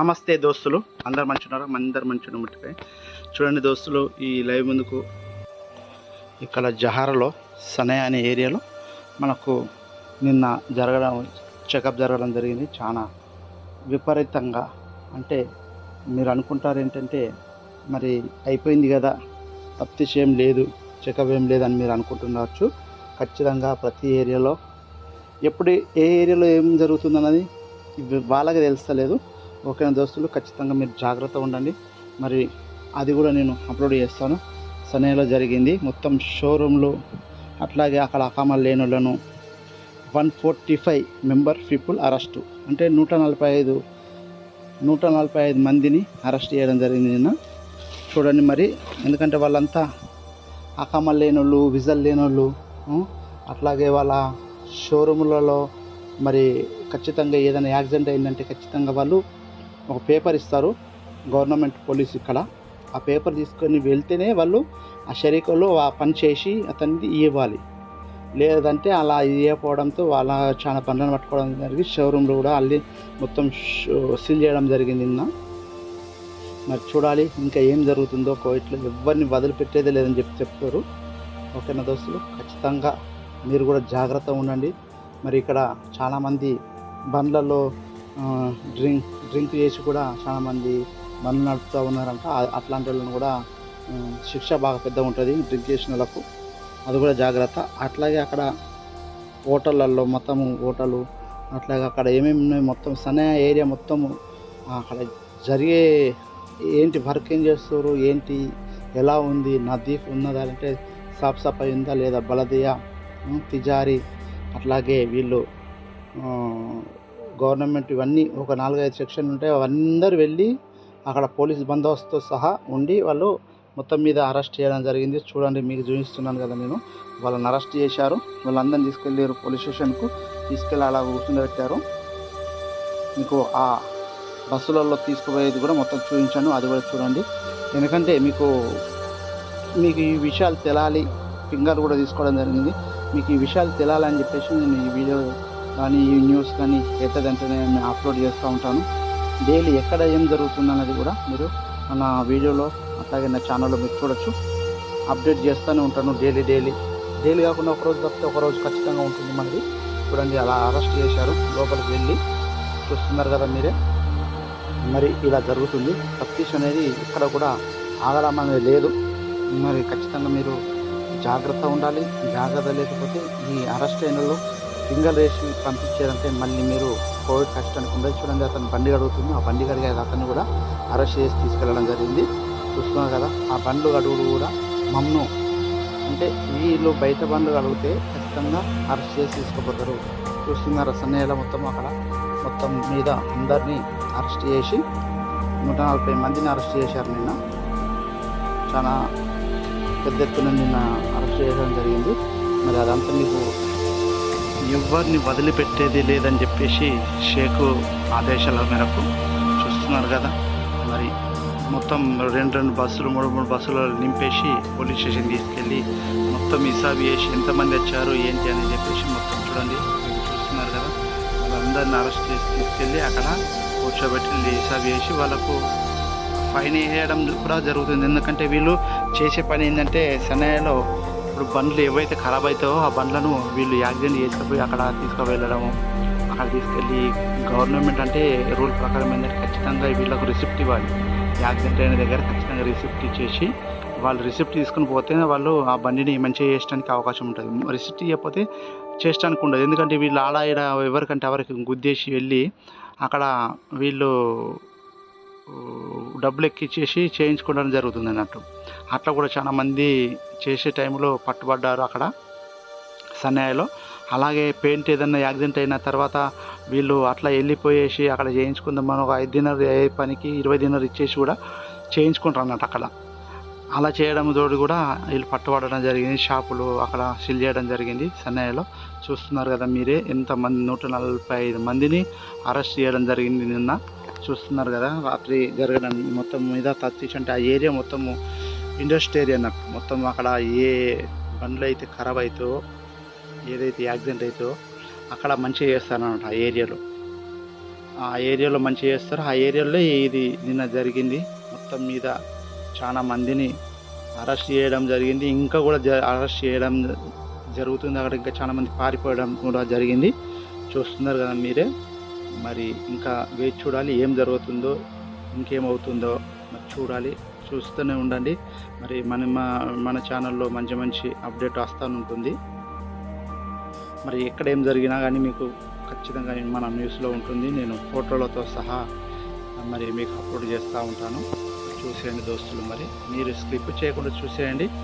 నమస్తే దోస్తులు. అందరు మంచున్నారా అందరు మంచున్న ముట్టిపై. చూడండి దోస్తులు ఈ లైవ్ ముందుకు ఇక్కడ జహారలో సనయ అనే ఏరియాలో మనకు నిన్న జరగడం చెకప్ జరగడం జరిగింది. చాలా విపరీతంగా అంటే మీరు అనుకుంటారు ఏంటంటే మరి అయిపోయింది కదా తప్తిష్ ఏం లేదు చెకప్ ఏం లేదని మీరు అనుకుంటున్నారు ఖచ్చితంగా ప్రతి ఏరియాలో ఎప్పుడు ఏ ఏరియాలో ఏం జరుగుతుందన్నది అన్నది వాళ్ళకి తెలుస్తలేదు. ఓకేనా దోస్తులు ఖచ్చితంగా మీరు జాగ్రత్త ఉండండి. మరి అది కూడా నేను అప్లోడ్ చేస్తాను. సనేలో జరిగింది. మొత్తం షోరూంలో అట్లాగే అక్కడ అకామాలు లేని వాళ్ళను one forty five member people arrest. అంటే నూట నలభై ఐదు నూట నలభై ఐదు మందిని అరెస్ట్ చేయడం జరిగింది నిన్న. చూడండి మరి ఎందుకంటే వాళ్ళంతా అకామాలు లేని వాళ్ళు విజల్ లేని వాళ్ళు అట్లాగే వాళ్ళ షోరూములలో మరి ఖచ్చితంగా ఏదైనా యాక్సిడెంట్ అయిందంటే ఖచ్చితంగా వాళ్ళు ఒక పేపర్ ఇస్తారు గవర్నమెంట్ పోలీస్ ఇక్కడ ఆ పేపర్ తీసుకొని వెళ్తేనే వాళ్ళు ఆ షరీకలో ఆ పని చేసి అతనికి ఇవ్వాలి. లేదంటే అలా ఇవ్వకపోవడంతో వాళ్ళ చాలా పనులను పట్టుకోవడం జరిగింది. షోరూంలో కూడా అల్లి మొత్తం సీల్ చేయడం జరిగింది నిన్న. మరి చూడాలి ఇంకా ఏం జరుగుతుందో కోవిట్లో ఎవరిని వదిలిపెట్టేదే లేదని చెప్పి చెప్తారు. ఓకేనా దోస్తులు? ఖచ్చితంగా మీరు కూడా జాగ్రత్తగా ఉండండి. మరి ఇక్కడ చాలామంది బండ్లలో డ్రింక్ డ్రింక్ చేసి కూడా చాలామంది బండ్లు నడుపుతూ ఉన్నారంట. అట్లాంటి వాళ్ళని కూడా శిక్ష బాగా పెద్ద ఉంటుంది డ్రింక్ చేసిన వాళ్ళకు. అది కూడా జాగ్రత్త. అట్లాగే అక్కడ హోటళ్ళల్లో మొత్తం హోటలు అట్లాగే అక్కడ ఏమేమి ఉన్నాయి మొత్తం సనే ఏరియా మొత్తము అక్కడ జరిగే ఏంటి వర్క్ ఏం చేస్తారు ఏంటి ఎలా ఉంది నదీఫ్ ఉన్నదా అంటే సాఫ్ సఫాయి ఉందా లేదా బలదియా తిజారి అట్లాగే వీళ్ళు గవర్నమెంట్ ఇవన్నీ ఒక నాలుగైదు సెక్షన్ ఉంటాయి అందరూ వెళ్ళి అక్కడ పోలీస్ బందోబస్తుతో సహా ఉండి వాళ్ళు మొత్తం మీద అరెస్ట్ చేయడం జరిగింది. చూడండి మీకు చూపిస్తున్నాను కదా నేను. వాళ్ళని అరెస్ట్ చేశారు. వాళ్ళందరిని తీసుకెళ్ళారు పోలీస్ స్టేషన్కు. తీసుకెళ్ళి అలా కూర్చుండబెట్టారు. మీకు ఆ బస్సులలో తీసుకుపోయేది కూడా మొత్తం చూపించాను. అది కూడా చూడండి. ఎందుకంటే మీకు మీకు ఈ విషయాలు తెలాలి. ఫింగర్ కూడా తీసుకోవడం జరిగింది. మీకు ఈ విషయాలు తెలాలని చెప్పేసి నేను ఈ వీడియో కానీ ఈ న్యూస్ కానీ ఎత్తదంటేనే నేను అప్లోడ్ చేస్తూ ఉంటాను. డైలీ ఎక్కడ ఏం జరుగుతుందన్నది కూడా మీరు మన వీడియోలో అట్లాగే నా ఛానల్లో మీరు చూడొచ్చు. అప్డేట్ చేస్తూనే ఉంటాను డైలీ డైలీ. డైలీ కాకుండా ఒకరోజు తప్పితే ఒకరోజు ఖచ్చితంగా ఉంటుంది మనది. చూడండి అలా అరెస్ట్ చేశారు. లోపలికి వెళ్ళి చూస్తున్నారు కదా మీరే. మరి ఇలా జరుగుతుంది. తప్పిష్ అనేది ఇక్కడ కూడా ఆగడం అనేది లేదు. మరి ఖచ్చితంగా మీరు జాగ్రత్త ఉండాలి. జాగ్రత్త లేకపోతే ఈ అరెస్ట్ అయిన వాళ్ళు సింగల్ వేసి పంపించారంటే మళ్ళీ మీరు కోవిడ్ కష్టానికి ఉండదు చూడండి అతను బండి అడుగుతుంది ఆ బండి కడిగే అతన్ని కూడా అరెస్ట్ చేసి తీసుకెళ్ళడం జరిగింది. చూస్తున్నారు కదా ఆ బండ్లు అడుగుడు కూడా మమ్ను అంటే వీళ్ళు బయట బండ్లు అడిగితే ఖచ్చితంగా అరెస్ట్ చేసి తీసుకుపోతారు. చూస్తున్నారు సన్నయ్యలో మొత్తం అక్కడ. మొత్తం మీద అందరినీ అరెస్ట్ చేసి నూట నలభై మందిని అరెస్ట్ చేశారు నిన్న. చాలా పెద్ద ఎత్తున నిన్న అరెస్ట్ చేయడం జరిగింది. మరి అదంతా మీకు ఎవరిని వదిలిపెట్టేది లేదని చెప్పేసి షేకు ఆదేశాల మేరకు చూస్తున్నారు కదా. మరి మొత్తం రెండు రెండు బస్సులు మూడు మూడు బస్సులు నింపేసి పోలీస్ స్టేషన్ తీసుకెళ్ళి మొత్తం హిసాబ్ చేసి ఎంతమంది వచ్చారు ఏంటి అని చెప్పేసి మొత్తం చూడండి. చూస్తున్నారు కదా. వాళ్ళందరిని అరెస్ట్ చేసి తీసుకెళ్ళి అక్కడ కూర్చోబెట్టి హిసాబ్ చేసి వాళ్ళకు ఫైన్ వేయడం కూడా జరుగుతుంది. ఎందుకంటే వీళ్ళు చేసే పని ఏంటంటే సన్నాయిలో ఇప్పుడు బండ్లు ఏవైతే ఖరాబ్ అవుతాయో ఆ బండ్లను వీళ్ళు యాక్సిడెంట్ చేసుకుపోయి అక్కడ తీసుకువెళ్ళడము అక్కడ తీసుకెళ్ళి గవర్నమెంట్ అంటే రూల్ ప్రకారం ఏంటంటే ఖచ్చితంగా వీళ్ళకు రిసిప్ట్ ఇవ్వాలి. యాక్సిడెంట్ అయిన దగ్గర ఖచ్చితంగా రిసిప్ట్ ఇచ్చేసి వాళ్ళు రిసిప్ట్ తీసుకుని పోతే వాళ్ళు ఆ బండిని మంచిగా చేయడానికి అవకాశం ఉంటుంది. రిసిప్ట్ ఇవ్వకపోతే చేయడానికి ఉండదు. ఎందుకంటే వీళ్ళు ఆడ ఈడ ఎవరికంటే ఎవరికి గుద్దేసి వెళ్ళి అక్కడ వీళ్ళు డబ్బులు ఎక్కిచ్చేసి చేయించుకోవడం జరుగుతుంది అన్నట్టు. అట్లా కూడా చాలా మంది చేసే టైంలో పట్టుబడ్డారు అక్కడ సన్నాయిలో. అలాగే పెయింట్ ఏదైనా యాక్సిడెంట్ అయిన తర్వాత వీళ్ళు అట్లా వెళ్ళిపోయేసి అక్కడ చేయించుకుందామని ఒక ఐదు దినాలు ఏ పనికి ఇరవై దినాలు ఇచ్చేసి కూడా చేయించుకుంటారు అన్నట్టు అక్కడ. అలా చేయడం తోడు కూడా వీళ్ళు పట్టుబడడం జరిగింది షాపులు అక్కడ సిల్ చేయడం జరిగింది సన్నాయిలో. చూస్తున్నారు కదా మీరే ఎంతమంది నూట నలభై ఐదు మందిని అరెస్ట్ చేయడం జరిగింది నిన్న. చూస్తున్నారు కదా రాత్రి జరగడం మొత్తం మీద తత్తీష్ అంటే ఆ ఏరియా మొత్తము ఇండస్ట్రీ ఏరియా అన్నట్టు. మొత్తం అక్కడ ఏ బండ్లు అయితే ఖరాబ్ అవుతో ఏదైతే యాక్సిడెంట్ అవుతుందో అక్కడ మంచిగా చేస్తారన్నమాట ఆ ఏరియాలో. ఆ ఏరియాలో మంచి చేస్తారు. ఆ ఏరియాలో ఇది నిన్న జరిగింది. మొత్తం మీద చాలా మందిని అరెస్ట్ చేయడం జరిగింది. ఇంకా కూడా జ అరెస్ట్ చేయడం జరుగుతుంది. అక్కడ ఇంకా చాలా మంది పారిపోవడం కూడా జరిగింది. చూస్తున్నారు కదా మీరే. మరి ఇంకా వేచి చూడాలి ఏం జరుగుతుందో ఇంకేమవుతుందో మరి చూడాలి. చూస్తూనే ఉండండి. మరి మన మా- మన ఛానల్లో మంచి మంచి అప్డేట్ వస్తూనే ఉంటుంది మరి ఎక్కడ ఏం జరిగినా కానీ మీకు ఖచ్చితంగా మన న్యూస్లో ఉంటుంది. నేను ఫోటోలతో సహా మరి మీకు అప్లోడ్ చేస్తూ ఉంటాను. చూసేయండి దోస్తులు మరి. మీరు స్కిప్ చేయకుండా చూసేయండి.